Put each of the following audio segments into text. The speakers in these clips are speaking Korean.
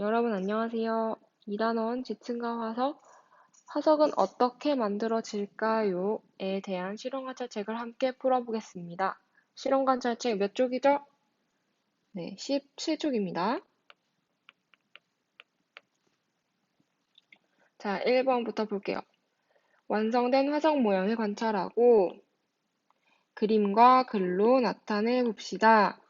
여러분 안녕하세요. 2단원 지층과 화석, 화석은 어떻게 만들어질까요? 에 대한 실험관찰책을 함께 풀어보겠습니다. 실험관찰책 몇 쪽이죠? 네, 17쪽입니다. 자, 1번부터 볼게요. 완성된 화석 모형을 관찰하고 그림과 글로 나타내 봅시다.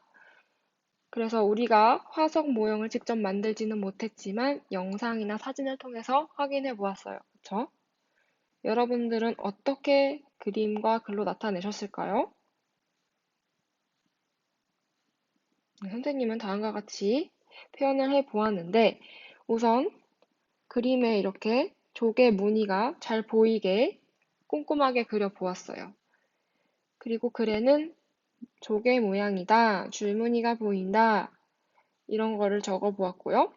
그래서 우리가 화석 모형을 직접 만들지는 못했지만 영상이나 사진을 통해서 확인해 보았어요. 그쵸? 여러분들은 어떻게 그림과 글로 나타내셨을까요? 네, 선생님은 다음과 같이 표현을 해 보았는데 우선 그림에 이렇게 조개 무늬가 잘 보이게 꼼꼼하게 그려 보았어요. 그리고 글에는 조개 모양이다, 줄무늬가 보인다, 이런 거를 적어 보았고요.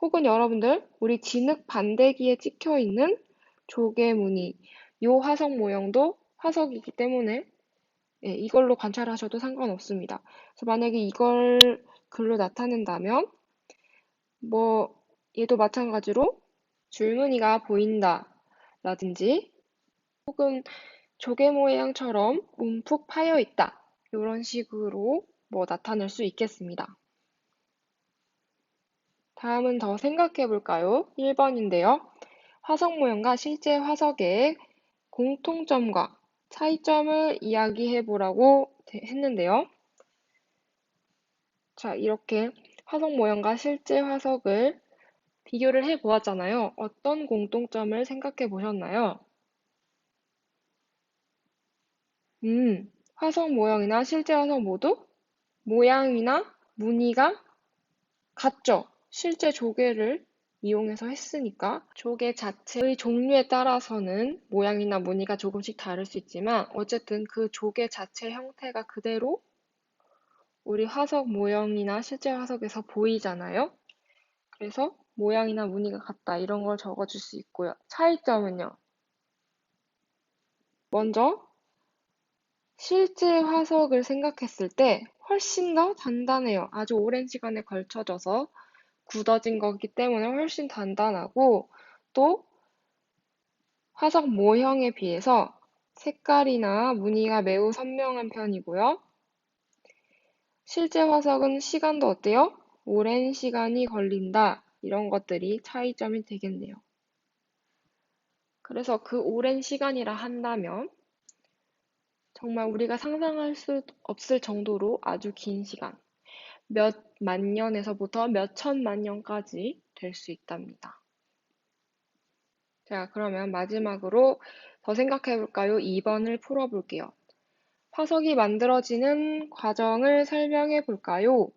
혹은 여러분들, 우리 진흙 반대기에 찍혀 있는 조개 무늬, 요 화석 모형도 화석이기 때문에 예, 이걸로 관찰하셔도 상관없습니다. 그래서 만약에 이걸 글로 나타낸다면 뭐 얘도 마찬가지로 줄무늬가 보인다 라든지 혹은 조개 모양처럼 움푹 파여 있다 이런 식으로 뭐 나타낼 수 있겠습니다. 다음은 더 생각해 볼까요? 1번인데요. 화석 모형과 실제 화석의 공통점과 차이점을 이야기해 보라고 했는데요. 자, 이렇게 화석 모형과 실제 화석을 비교를 해 보았잖아요. 어떤 공통점을 생각해 보셨나요? 음, 화석 모형이나 실제 화석 모두 모양이나 무늬가 같죠. 실제 조개를 이용해서 했으니까 조개 자체의 종류에 따라서는 모양이나 무늬가 조금씩 다를 수 있지만 어쨌든 그 조개 자체 형태가 그대로 우리 화석 모형이나 실제 화석에서 보이잖아요. 그래서 모양이나 무늬가 같다 이런 걸 적어줄 수 있고요. 차이점은요. 먼저 실제 화석을 생각했을 때 훨씬 더 단단해요. 아주 오랜 시간에 걸쳐져서 굳어진 거기 때문에 훨씬 단단하고 또 화석 모형에 비해서 색깔이나 무늬가 매우 선명한 편이고요. 실제 화석은 시간도 어때요? 오랜 시간이 걸린다. 이런 것들이 차이점이 되겠네요. 그래서 그 오랜 시간이라 한다면 정말 우리가 상상할 수 없을 정도로 아주 긴 시간, 몇 만 년에서부터 몇 천만 년까지 될 수 있답니다. 자, 그러면 마지막으로 더 생각해 볼까요? 2번을 풀어 볼게요. 화석이 만들어지는 과정을 설명해 볼까요?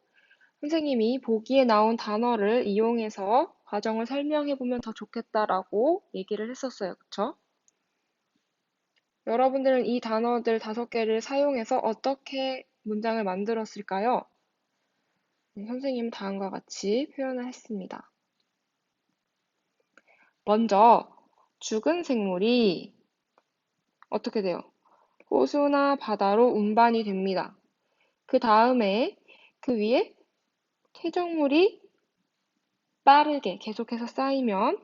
선생님이 보기에 나온 단어를 이용해서 과정을 설명해 보면 더 좋겠다라고 얘기를 했었어요. 그쵸? 여러분들은 이 단어들 다섯 개를 사용해서 어떻게 문장을 만들었을까요? 네, 선생님 다음과 같이 표현을 했습니다. 먼저 죽은 생물이 어떻게 돼요? 호수나 바다로 운반이 됩니다. 그 다음에 그 위에 퇴적물이 빠르게 계속해서 쌓이면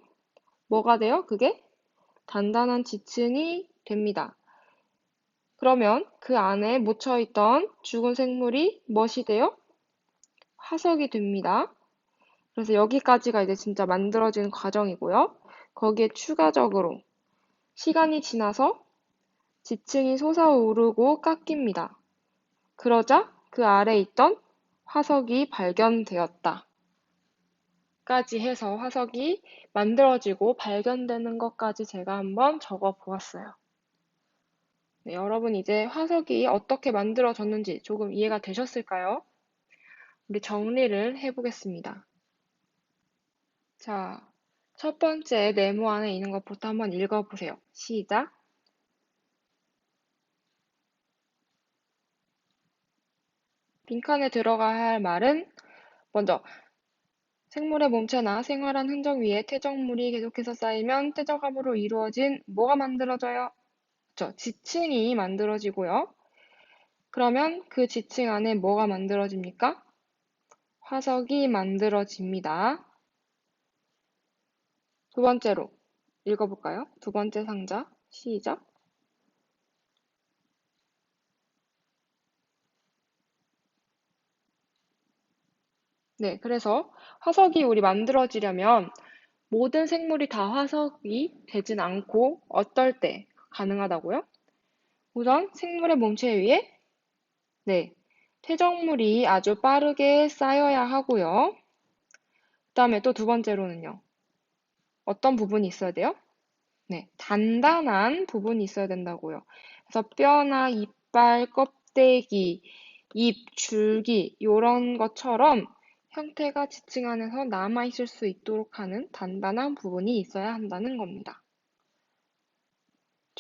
뭐가 돼요? 그게 단단한 지층이 됩니다. 그러면 그 안에 묻혀 있던 죽은 생물이 무엇이 돼요? 화석이 됩니다. 그래서 여기까지가 이제 진짜 만들어진 과정이고요. 거기에 추가적으로 시간이 지나서 지층이 솟아오르고 깎입니다. 그러자 그 아래 있던 화석이 발견되었다. 까지 해서 화석이 만들어지고 발견되는 것까지 제가 한번 적어 보았어요. 네, 여러분 이제 화석이 어떻게 만들어졌는지 조금 이해가 되셨을까요? 우리 정리를 해보겠습니다. 자, 첫 번째 네모 안에 있는 것부터 한번 읽어보세요. 시작. 빈칸에 들어가야 할 말은 먼저 생물의 몸체나 생활한 흔적 위에 퇴적물이 계속해서 쌓이면 퇴적암으로 이루어진 뭐가 만들어져요? 그렇죠. 지층이 만들어지고요. 그러면 그 지층 안에 뭐가 만들어집니까? 화석이 만들어집니다. 두 번째로 읽어볼까요? 두 번째 상자 시작. 네, 그래서 화석이 우리 만들어지려면 모든 생물이 다 화석이 되진 않고 어떨 때 가능하다고요? 우선 생물의 몸체 위에 네, 퇴적물이 아주 빠르게 쌓여야 하고요. 그 다음에 또 두 번째로는요. 어떤 부분이 있어야 돼요? 네, 단단한 부분이 있어야 된다고요. 그래서 뼈나 이빨, 껍데기, 잎, 줄기 이런 것처럼 형태가 지층 안에서 남아있을 수 있도록 하는 단단한 부분이 있어야 한다는 겁니다.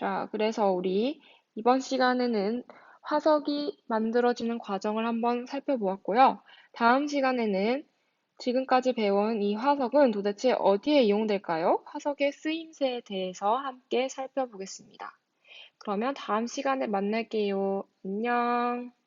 자, 그래서 우리 이번 시간에는 화석이 만들어지는 과정을 한번 살펴보았고요. 다음 시간에는 지금까지 배운 이 화석은 도대체 어디에 이용될까요? 화석의 쓰임새에 대해서 함께 살펴보겠습니다. 그러면 다음 시간에 만날게요. 안녕.